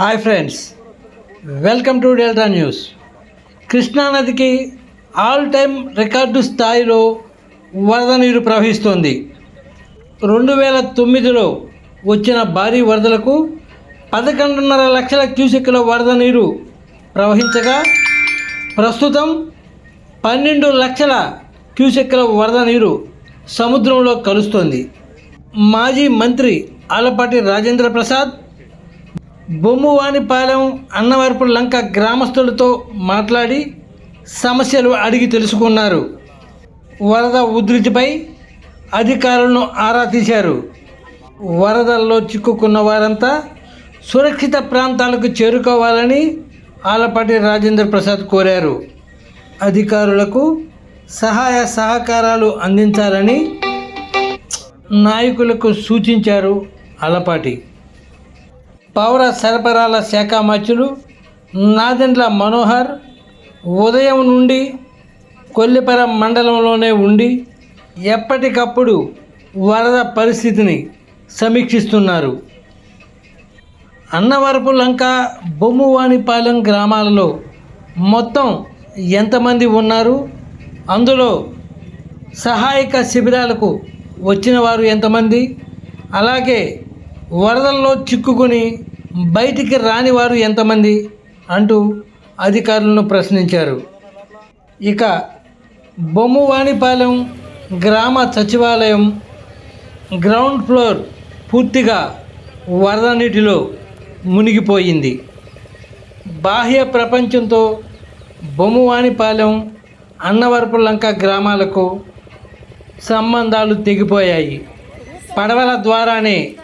Hi friends welcome to Delta news కృష్ణానదికి all time record స్థాయిలో వరద నీరు ప్రవహిస్తోంది. రెండు వేల తొమ్మిదిలో వచ్చిన భారీ వరదలకు పదకొండున్నర లక్షల క్యూసెక్కుల వరద నీరు ప్రవహించగా ప్రస్తుతం పన్నెండు లక్షల క్యూసెక్కుల వరద నీరు సముద్రంలో కలుస్తోంది. మాజీ మంత్రి ఆలపాటి రాజేంద్ర ప్రసాద్ బొమ్మువానిపాలెం అన్నవరపు లంక గ్రామస్తులతో మాట్లాడి సమస్యలు అడిగి తెలుసుకున్నారు. వరద ఉధృతిపై అధికారులను ఆరా తీశారు. వరదల్లో చిక్కుకున్న వారంతా సురక్షిత ప్రాంతాలకు చేరుకోవాలని ఆలపాటి రాజేంద్ర ప్రసాద్ కోరారు. అధికారులకు సహాయ సహకారాలు అందించాలని నాయకులకు సూచించారు ఆలపాటి. పౌర సరఫరాల శాఖ మంత్రులు నాదెండ్ల మనోహర్ ఉదయం నుండి కొల్లిపరం మండలంలోనే ఉండి ఎప్పటికప్పుడు వరద పరిస్థితిని సమీక్షిస్తున్నారు. అన్నవరపు లంక బొమ్మువానిపాలెం గ్రామాలలో మొత్తం ఎంతమంది ఉన్నారు? అందులో సహాయక శిబిరాలకు వచ్చిన వారు ఎంతమంది? అలాగే వరదల్లో చిక్కుకొని బయటికి రాని వారు ఎంతమంది అంటూ అధికారులను ప్రశ్నించారు. ఇక బొమ్మువాణిపాలెం గ్రామ సచివాలయం గ్రౌండ్ ఫ్లోర్ పూర్తిగా వరద నీటిలో మునిగిపోయింది. బాహ్య ప్రపంచంతో బొమ్మువాణిపాలెం అన్నవరపు లంక గ్రామాలకు సంబంధాలు తెగిపోయాయి. పడవల ద్వారానే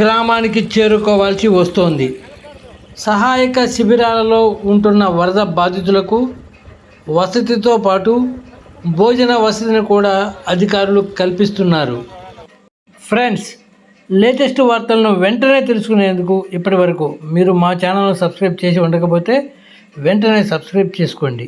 గ్రామానికి చేరుకోవాల్సి వస్తోంది. సహాయక శిబిరాలలో ఉంటున్న వరద బాధితులకు వసతితో పాటు భోజన వసతిని కూడా అధికారులు కల్పిస్తున్నారు. ఫ్రెండ్స్ లేటెస్ట్ వార్తలను వెంటనే తెలుసుకునేందుకు ఇప్పటి వరకు మీరు మా ఛానల్ను సబ్స్క్రైబ్ చేసి ఉండకపోతే వెంటనే సబ్స్క్రైబ్ చేసుకోండి.